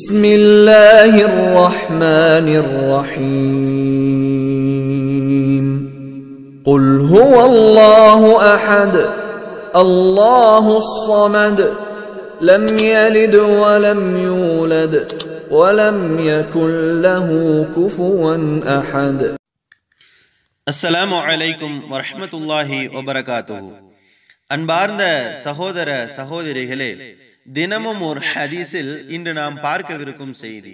بسم الله الرحمن الرحيم قل هو الله احد الله الصمد لم يلد ولم يولد ولم يكن له كفوا احد அஸ்ஸலாமு அலைக்கும் வரஹ்மத்துல்லாஹி வபரகாத்துஹு அன்பார்ந்த சகோதர சகோதரிகளே தினமும் ஒரு ஹதீஸில் இன்று நாம் பார்க்கவிருக்கும் செய்தி.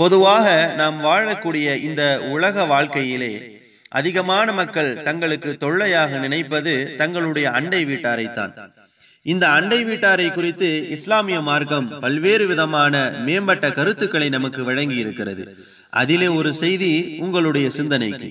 பொதுவாக நாம் வாழக்கூடிய இந்த உலக வாழ்க்கையிலே அதிகமான மக்கள் தங்களுக்கு தொல்லையாக நினைப்பது தங்களுடைய அண்டை வீட்டாரைத்தான். இந்த அண்டை வீட்டாரை குறித்து இஸ்லாமிய மார்க்கம் பல்வேறு விதமான மேம்பட்ட கருத்துக்களை நமக்கு வழங்கி இருக்கிறது அதிலே ஒரு செய்தி உங்களுடைய சிந்தனைக்கு.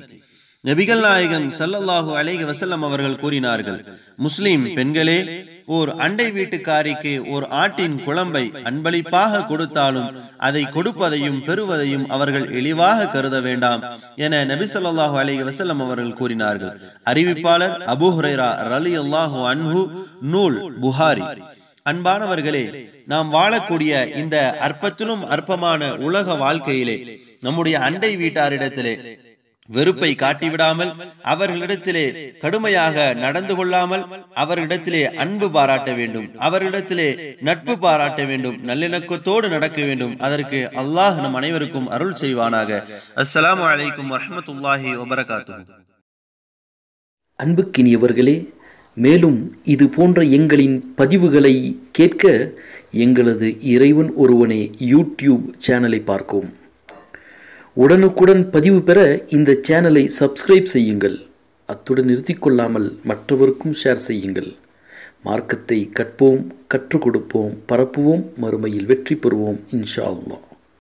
நபிகள் நாயகம் சல்லல்லாஹு அலைஹி வசல்லம் அவர்கள் கூறினார்கள் முஸ்லிம் பெண்களே ஓர் அண்டை வீட்டுக்காரிக்கு ஓர் ஆட்டின் குழம்பை அன்பளிப்பாக கொடுத்தாலும் அதை கொடுப்பதையும் பெறுவதையும் அவர்கள் இழிவாக கருத வேண்டாம் என நபி சொல்லாஹு அலைஹி வசல்லம் அவர்கள் கூறினார்கள். அறிவிப்பாளர் அபு ரலி அல்லாஹு அன்ஹு நூல் புகாரி. அன்பானவர்களே நாம் வாழக்கூடிய இந்த அற்பத்திலும் அற்பமான உலக வாழ்க்கையிலே நம்முடைய அண்டை வீட்டாரிடத்திலே வெறுப்பை காட்டிவிடாமல் அவர்களிடத்திலே கடுமையாக நடந்து கொள்ளாமல் அவர்களிடத்திலே அன்பு பாராட்ட வேண்டும். அவர்களிடத்திலே நட்பு பாராட்ட வேண்டும். நல்லிணக்கத்தோடு நடக்க வேண்டும். அதற்கு அல்லாஹ் நம் அனைவருக்கும் அருள் செய்வானாக. அஸ்ஸலாமு அலைக்கும் வரஹமத்துல்லாஹி வபரகாத்து அன்புக்கினியவர்களே மேலும் இது போன்ற எங்களின் பதிவுகளை கேட்க எங்களது இறைவன் ஒருவனே யூடியூப் சேனலை பார்க்கவும். உடனுக்குடன் பதிவு பெற இந்த சேனலை சப்ஸ்கிரைப் செய்யுங்கள். அத்துடன் நிறுத்திக்கொள்ளாமல் மற்றவருக்கும் ஷேர் செய்யுங்கள். மார்க்கத்தை கற்போம் கற்றுக் கொடுப்போம் பரப்புவோம் மறுமையில் வெற்றி பெறுவோம் இன்ஷா அல்லா